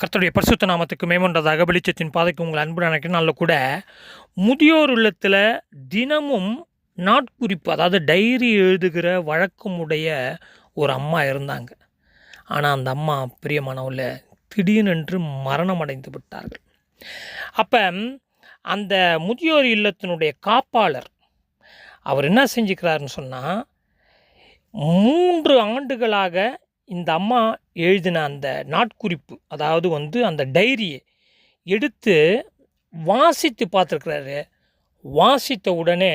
கர்த்தருடைய பரிசுத்த நாமத்துக்கு மேம்பட்டதாக வெளிச்சத்தின் பாதைக்கு உங்கள் அன்பு நினைக்கிறனால கூட முதியோர் இல்லத்தில் தினமும் நாட்குறிப்பு அதாவது டைரி எழுதுகிற வழக்கமுடைய ஒரு அம்மா இருந்தாங்க. ஆனால் அந்த அம்மா பிரியமானவில் திடீரென்று மரணம் அடைந்து விட்டார்கள். அப்போ அந்த முதியோர் இல்லத்தினுடைய காப்பாளர் அவர் என்ன செஞ்சுக்கிறாருன்னு சொன்னால் மூன்று ஆண்டுகளாக இந்த அம்மா எழுதின அந்த நாட்குறிப்பு அதாவது வந்து அந்த டைரியை எடுத்து வாசித்து பார்த்துருக்கிறாரு. வாசித்த உடனே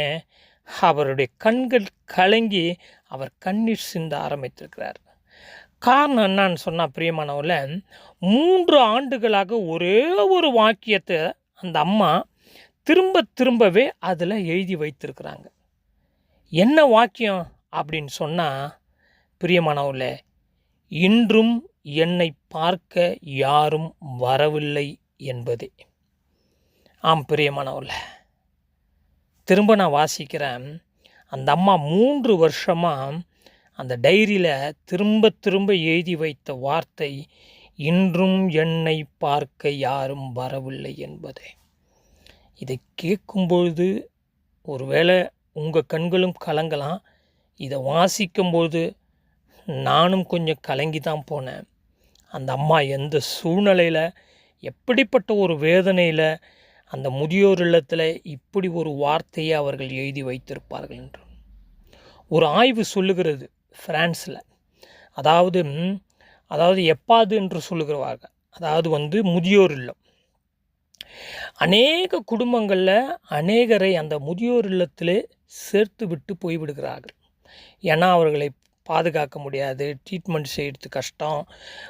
அவருடைய கண்கள் கலங்கி அவர் கண்ணீர் சிந்த ஆரம்பித்திருக்கிறார். காரணம் என்னன்னு சொன்னால் பிரியமானவில் மூன்று ஆண்டுகளாக ஒரே ஒரு வாக்கியத்தை அந்த அம்மா திரும்ப திரும்பவே அதில் எழுதி வைத்திருக்கிறாங்க. என்ன வாக்கியம் அப்படின்னு சொன்னால் பிரியமானவில் இன்றும் என்னை பார்க்க யாரும் வரவில்லை என்பதே. ஆம் பிரியமானவர்கள திரும்ப நான் வாசிக்கிறேன். அந்த அம்மா மூன்று வருஷமாக அந்த டைரியில் திரும்ப திரும்ப எழுதி வைத்த வார்த்தை இன்றும் என்னை பார்க்க யாரும் வரவில்லை என்பது. இதை கேட்கும்பொழுது ஒருவேளை உங்கள் கண்களும் கலங்கலாம். இதை வாசிக்கும்போது நானும் கொஞ்சம் கலங்கி தான் போனேன். அந்த அம்மா எந்த சூழ்நிலையில் எப்படிப்பட்ட ஒரு வேதனையில் அந்த முதியோர் இல்லத்தில் இப்படி ஒரு வார்த்தையை அவர்கள் எழுதி வைத்திருப்பார்கள் என்று. ஒரு ஆய்வு சொல்லுகிறது ஃப்ரான்ஸில் அதாவது அதாவது எப்பாது என்று சொல்லுகிறார்கள் அதாவது வந்து முதியோர் இல்லம். அநேக குடும்பங்களில் அநேகரை அந்த முதியோர் இல்லத்திலே சேர்த்து விட்டு போய்விடுகிறார்கள். ஏன்னா அவர்களை பாதுகாக்க முடியாது ட்ரீட்மெண்ட் செய்கிறது கஷ்டம்.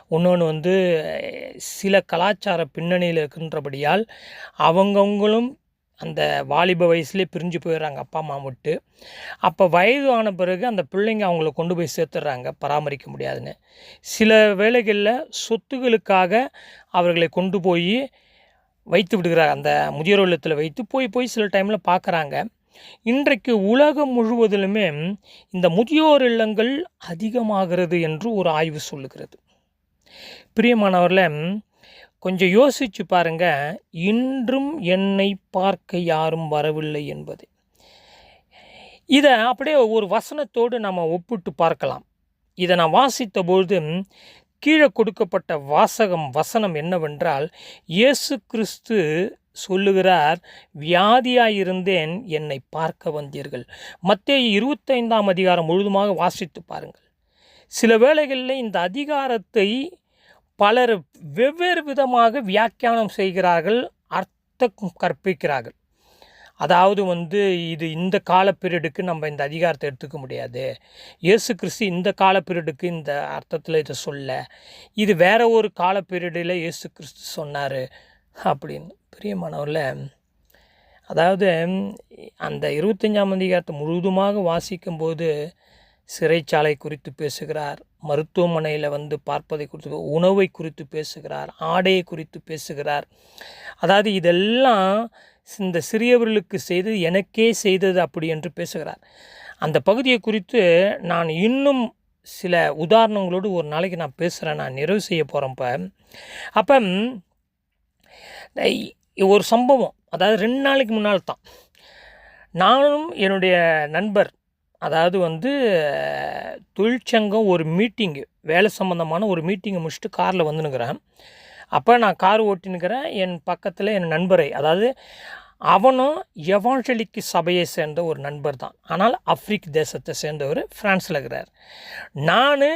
இன்னொன்று வந்து சில கலாச்சார பின்னணியில் இருக்கின்றபடியால் அவங்கவுங்களும் அந்த வாலிப வயசுலேயே பிரிஞ்சு போயிடுறாங்க அப்பா அம்மா விட்டு. அப்போ வயது ஆன பிறகு அந்த பிள்ளைங்க அவங்கள கொண்டு போய் சேர்த்துடுறாங்க பராமரிக்க முடியாதுன்னு. சில வேளைகளில் சொத்துகளுக்காக அவர்களை கொண்டு போய் வைத்து விடுகிறார் அந்த முதியோர் இல்லத்தில் வைத்து போய் போய் சில டைமில் பார்க்குறாங்க இன்றைக்கு உலகம் முழுவதிலுமே இந்த முதியோர் இல்லங்கள் அதிகமாகிறது என்று ஒரு ஆய்வு சொல்லுகிறது. பிரியமானவர்கள கொஞ்சம் யோசிச்சு பாருங்க. இன்றும் என்னை பார்க்க யாரும் வரவில்லை என்பது. இதை அப்படியே ஒரு வசனத்தோடு நம்ம ஒப்பிட்டு பார்க்கலாம். இதை நான் வாசித்த பொழுது கீழே கொடுக்கப்பட்ட வாசகம் வசனம் என்னவென்றால் இயேசு கிறிஸ்து சொல்லுகிறார் வியாதியாயிருந்தேன் என்னை பார்க்க வந்தீர்கள். மத்திய இருபத்தைந்தாம் அதிகாரம் முழுதுமாக வாசித்து பாருங்கள். சில வேளைகளில் இந்த அதிகாரத்தை பலர் வெவ்வேறு விதமாக வியாக்கியானம் செய்கிறார்கள் அர்த்தம் கற்பிக்கிறார்கள். அதாவது வந்து இது இந்த கால பீரியடுக்கு நம்ம இந்த அதிகாரத்தை எடுத்துக்க முடியாது. இயேசு கிறிஸ்து இந்த கால பீரியடுக்கு இந்த அர்த்தத்தில் இதை சொல்ல இது வேற ஒரு கால பீரியடில் இயேசு கிறிஸ்து சொன்னார் அப்படின்னு. பிரியமானவரில் அதாவது அந்த இருபத்தஞ்சாம் அதிகாரத்தை முழுவதுமாக வாசிக்கும்போது சிறைச்சாலை குறித்து பேசுகிறார் மருத்துவமனையில் வந்து பார்ப்பதை குறித்து உணவை குறித்து பேசுகிறார் ஆடையை குறித்து பேசுகிறார். அதாவது இதெல்லாம் இந்த சிறியவர்களுக்கு செய்தது எனக்கே செய்தது அப்படி என்று பேசுகிறார். அந்த பகுதியை குறித்து நான் இன்னும் சில உதாரணங்களோடு ஒரு நாளைக்கு நான் பேசுகிறேன் நான் நிறைவு செய்ய போகிறேன்ப்ப அப்போ ஒரு சம்பவம். அதாவது ரெண்டு நாளைக்கு முன்னால் தான். நானும் என்னுடைய நண்பர் அதாவது வந்து தொழிற்சங்கம் ஒரு மீட்டிங்கு வேலை சம்மந்தமான ஒரு மீட்டிங்கை முடிச்சுட்டு காரில் வந்துனுக்கிறேன் அப்போ நான் கார் ஓட்டினுக்கிறேன் என் பக்கத்தில் என் நண்பரை அதாவது அவனும் எவாஞ்சலிக்கு சபையை சேர்ந்த ஒரு நண்பர் தான். ஆனால் ஆப்பிரிக் தேசத்தை சேர்ந்தவர் ஃப்ரான்ஸில் இருக்கிறார். நான்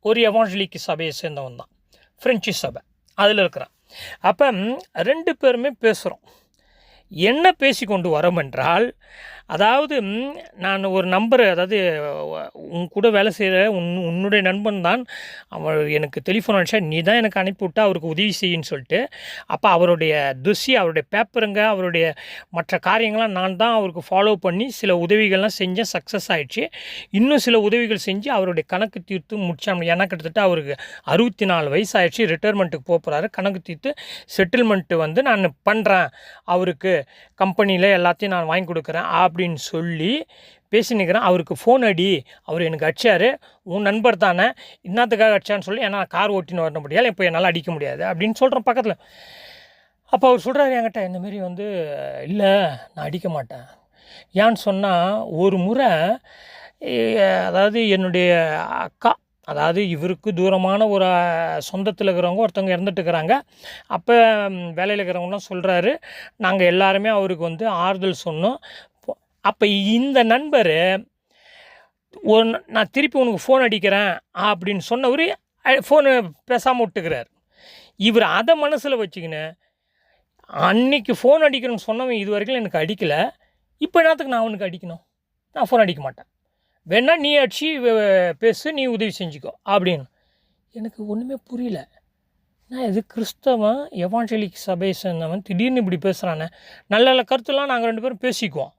ஒரு எவாஞ்சலிக்கு சபையை சேர்ந்தவன் தான். ஃப்ரெஞ்சு சபை. அதில் இருக்கிறேன். அப்போ ரெண்டு பேருமே பேசுகிறோம் என்ன பேசி கொண்டு வரோம் என்றால் அதாவது நான் ஒரு நம்பர் அதாவது உன் கூட வேலை செய்கிற உன் உன்னுடைய நண்பன் தான் அவர் எனக்கு டெலிஃபோன் அடிச்சா நீ தான் எனக்கு அனுப்பிவிட்டா அவருக்கு உதவி செய்யின்னு சொல்லிட்டு அப்போ அவருடைய துசி அவருடைய பேப்பருங்க அவருடைய மற்ற காரியங்கள்லாம் நான் தான் அவருக்கு ஃபாலோ பண்ணி சில உதவிகள்லாம் செஞ்சேன் சக்ஸஸ் ஆகிடுச்சு இன்னும் சில உதவிகள் செஞ்சு அவருடைய கணக்கு தீர்த்து முடிச்சாமல் ஏன்னா கிட்டத்தட்ட அவருக்கு அறுபத்தி நாலு வயசு ஆயிடுச்சு ரிட்டையர்மெண்ட்டுக்கு போகிறாரு கணக்கு தீர்த்து செட்டில்மெண்ட்டு வந்து நான் பண்ணுறேன் அவருக்கு கம்பெனியில் எல்லாத்தையும் நான் வாங்கி கொடுக்குறேன் அப்படின்னு சொல்லி பேசி நிற்கிறேன் அவருக்கு ஃபோன் அடி. அவர் எனக்கு அடிச்சார். உன் நண்பர் தானே. இன்னத்துக்காக அடிச்சான்னு சொல்லி ஏன்னா கார் ஓட்டின்னு வர முடியாது இப்போ என்னால் அடிக்க முடியாது அப்படின்னு சொல்கிறேன் பக்கத்தில். அப்போ அவர் சொல்கிறாரு என்கிட்ட இந்தமாரி வந்து இல்லை நான் அடிக்க மாட்டேன். ஏன்னு சொன்னால் ஒரு முறை அதாவது என்னுடைய அக்கா அதாவது இவருக்கு தூரமான ஒரு சொந்தத்தில் இருக்கிறவங்க ஒருத்தவங்க இறந்துட்டு இருக்கிறாங்க அப்போ வேலையில் இருக்கிறவங்களாம் சொல்கிறாரு நாங்கள் எல்லாருமே அவருக்கு வந்து ஆறுதல் சொன்னோம். அப்போ இந்த நண்பர் ஒரு நான் திருப்பி உனக்கு ஃபோன் அடிக்கிறேன் அப்படின்னு சொன்னவர் ஃபோனு பேசாமல் விட்டுக்கிறார். இவர் அதை மனசில் வச்சுக்கின்னு அன்னைக்கு ஃபோன் அடிக்கிறேன்னு சொன்னவன் இது வரைக்கும் எனக்கு அடிக்கலை. இப்போ என்னத்துக்கு நான் அவனுக்கு அடிக்கணும்? நான் ஃபோன் அடிக்க மாட்டேன். வேணால் நீ அடிச்சு பேசு நீ உதவி செஞ்சுக்கோ அப்படின்னு. எனக்கு ஒன்றுமே புரியல. நான் இது கிறிஸ்தவன் எவாஞ்சலிக் சபையை சேர்ந்தவன் திடீர்னு இப்படி பேசுகிறானே நல்ல நல்ல கருத்துலாம் நாங்கள் ரெண்டு பேரும் பேசிக்குவோம்.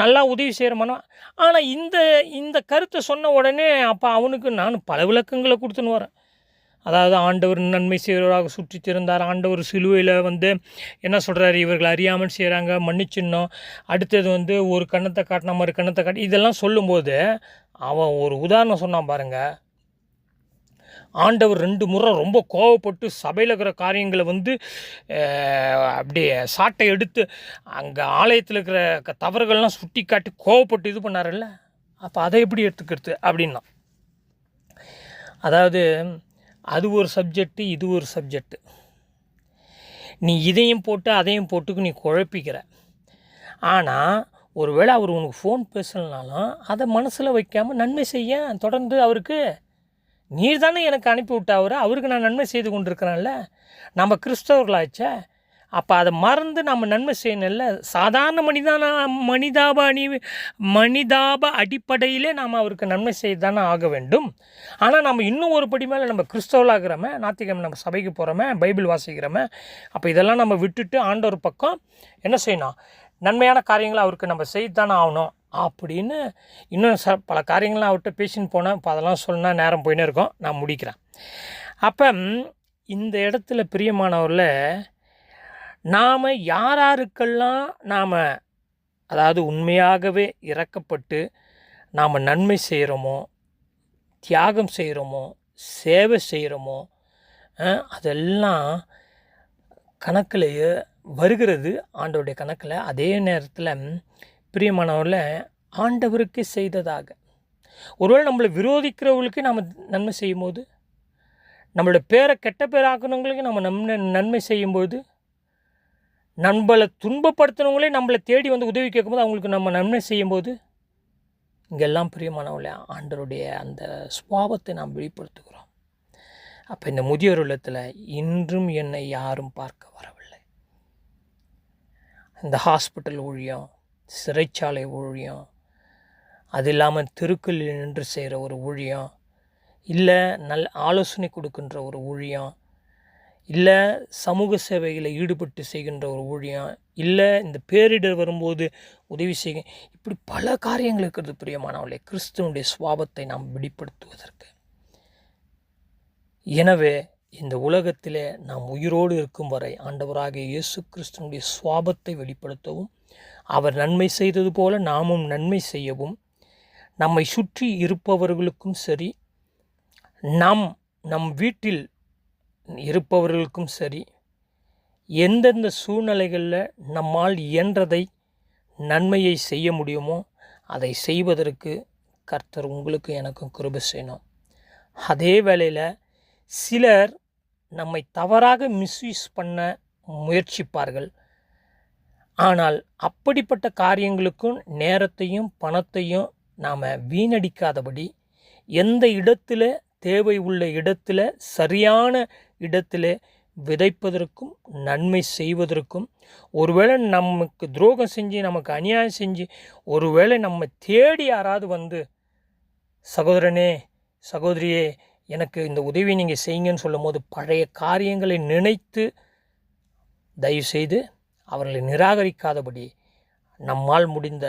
நல்லா உதவி செய்கிறோமானா ஆனால் இந்த இந்த கருத்தை சொன்ன உடனே அப்போ அவனுக்கு நான் பல விளக்கங்களை கொடுத்துன்னு வரேன். அதாவது ஆண்டவர் நன்மை செய்வராக சுற்றி திறந்தார் ஆண்டவர் சிலுவையில் வந்து என்ன சொல்கிறாரு இவர்கள் அறியாமல் செய்கிறாங்க மன்னிச்சிடணும். அடுத்தது வந்து ஒரு கண்ணத்தை காட்டின மாதிரி கண்ணத்தை காட்டி இதெல்லாம் சொல்லும்போது அவன் ஒரு உதாரணம் சொன்னான் பாருங்கள் ஆண்டவர் ரெண்டு முறை ரொம்ப கோவப்பட்டு சபையில் இருக்கிற காரியங்களை வந்து அப்படியே சாட்டை எடுத்து அங்கே ஆலயத்தில் இருக்கிற க- தவறுகள்லாம் சுட்டி காட்டி கோவப்பட்டு இது பண்ணாருல்ல? அப்போ அதை எப்படி எடுத்துக்கிறது? அப்படின்னா அதாவது அது ஒரு சப்ஜெக்ட்டு இது ஒரு சப்ஜெக்ட்டு நீ இதையும் போட்டு அதையும் போட்டுக்கு நீ குழப்பிக்கிற. ஆனால் ஒருவேளை அவர் உனக்கு ஃபோன் பேசலனாலும் அதை மனசில் வைக்காமல் நன்மை செய்ய தொடர்ந்து அவருக்கு நீர் தானே எனக்கு அனுப்பி விட்ட அவர் அவருக்கு நான் நன்மை செய்து கொண்டிருக்கிறேன்ல. நம்ம கிறிஸ்தவர்களாச்சே அப்போ அதை மறந்து நம்ம நன்மை செய்யணும்ல? சாதாரண மனிதான மனிதாப அணி மனிதாப அடிப்படையிலே நாம் அவருக்கு நன்மை செய்து தானே ஆக வேண்டும். ஆனால் நம்ம இன்னும் ஒரு படி மேலே நம்ம கிறிஸ்தவளாகிறோமே நாத்திகம் நம்ம சபைக்கு போகிறோமே பைபிள் வாசிக்கிறோமே அப்போ இதெல்லாம் நம்ம விட்டுட்டு ஆண்டவர் பக்கம் என்ன செய்யணும்? நன்மையான காரியங்களை அவருக்கு நம்ம செய்து தானே ஆகணும். அப்படின்னு இன்னும் ச பல காரியங்கள்லாம் அவர்கிட்ட பேசின்னு போனேன். இப்போ அதெல்லாம் சொன்னா நேரம் போயின்னு இருக்கும். நான் முடிக்கிறேன். அப்போ இந்த இடத்துல பிரியமானவரில் நாம் யார் யாருக்கெல்லாம் நாம் அதாவது உண்மையாகவே இறக்கப்பட்டு நாம் நன்மை செய்கிறோமோ தியாகம் செய்கிறோமோ சேவை செய்கிறோமோ அதெல்லாம் கணக்கிலேயே வருகிறது. ஆண்டவருடைய கணக்கில் அதே நேரத்தில் பிரியமானவரில் ஆண்டவருக்கு செய்ததாக. ஒருவேளை நம்மளை விரோதிக்கிறவர்களுக்கு நாம் நன்மை செய்யும்போது நம்மளோட பேரை கெட்ட பேராக்கணுங்களுக்கு நம்ம நன்மை நன்மை செய்யும்போது நம்மளை துன்பப்படுத்தினவங்களே நம்மளை தேடி வந்து உதவி கேட்கும்போது அவங்களுக்கு நம்ம நன்மை செய்யும்போது இங்கெல்லாம் பிரியமானவர்களே ஆண்டருடைய அந்த சுபாவத்தை நாம் வெளிப்படுத்துகிறோம். அப்போ இந்த முதியோர் இல்லத்தில் இன்றும் என்னை யாரும் பார்க்க வரவில்லை. இந்த ஹாஸ்பிட்டல் ஊழியம் சிறைச்சாலை ஊழியம் அது இல்லாமல் தெருக்களில் நின்று செய்கிற ஒரு ஊழியம் இல்லை நல்ல ஆலோசனை கொடுக்கின்ற ஒரு ஊழியம் இல்லை சமூக சேவையில் ஈடுபட்டு செய்கின்ற ஒரு ஊழியம் இல்லை இந்த பேரிடர் வரும்போது உதவி செய்ய இப்படி பல காரியங்கள் இருக்கிறது பிரியமானவர்களே. கிறிஸ்துவனுடைய சுவாபத்தை நாம் வெளிப்படுத்துவதற்கு. எனவே இந்த உலகத்திலே நாம் உயிரோடு இருக்கும் வரை ஆண்டவராகிய இயேசு கிறிஸ்துவனுடைய சுவாபத்தை வெளிப்படுத்தவும் அவர் நன்மை செய்தது போல நாமும் நன்மை செய்யவும் நம்மை சுற்றி இருப்பவர்களுக்கும் சரி நம் நம் வீட்டில் இருப்பவர்களுக்கும் சரி எந்தெந்த சூழ்நிலைகளில் நம்மால் இயன்றதை நன்மையை செய்ய முடியுமோ அதை செய்வதற்கு கர்த்தர் உங்களுக்கு எனக்கும் கிருப செய்யணும். அதே வேளையில் சிலர் நம்மை தவறாக மிஸ்யூஸ் பண்ண முயற்சிப்பார்கள். ஆனால் அப்படிப்பட்ட காரியங்களுக்கும் நேரத்தையும் பணத்தையும் நாம் வீணடிக்காதபடி எந்த இடத்துல தேவை உள்ள இடத்துல சரியான இடத்துல விதைப்பதற்கும் நன்மை செய்வதற்கும் ஒருவேளை நமக்கு துரோகம் செஞ்சு நமக்கு அநியாயம் செஞ்சு ஒருவேளை நம்ம தேடி யாராவது வந்து சகோதரனே சகோதரியே எனக்கு இந்த உதவி நீங்கள் செய்யுங்கன்னு சொல்லும்போது பழைய காரியங்களை நினைத்து தயவுசெய்து அவர்களை நிராகரிக்காதபடி நம்மால் முடிந்த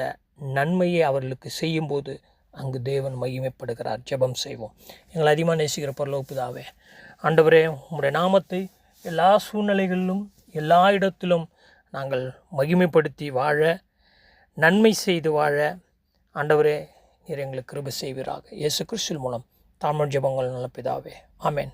நன்மையை அவர்களுக்கு செய்யும்போது அங்கு தேவன் மகிமைப்படுகிறார். ஜெபம் செய்வோம். எங்களை அதிகமாக நேசிக்கிற பரலோப்புதாவே ஆண்டவரே உங்களுடைய நாமத்தை எல்லா சூழ்நிலைகளிலும் எல்லா இடத்திலும் நாங்கள் மகிமைப்படுத்தி வாழ நன்மை செய்து வாழ ஆண்டவரே நீர் எங்களுக்கு கிருப செய்வீராக. இயேசு கிறிஸ்துவின் மூலம் தமிழ் ஜெபங்கள் நல்ல பிதாவே. ஆமேன்.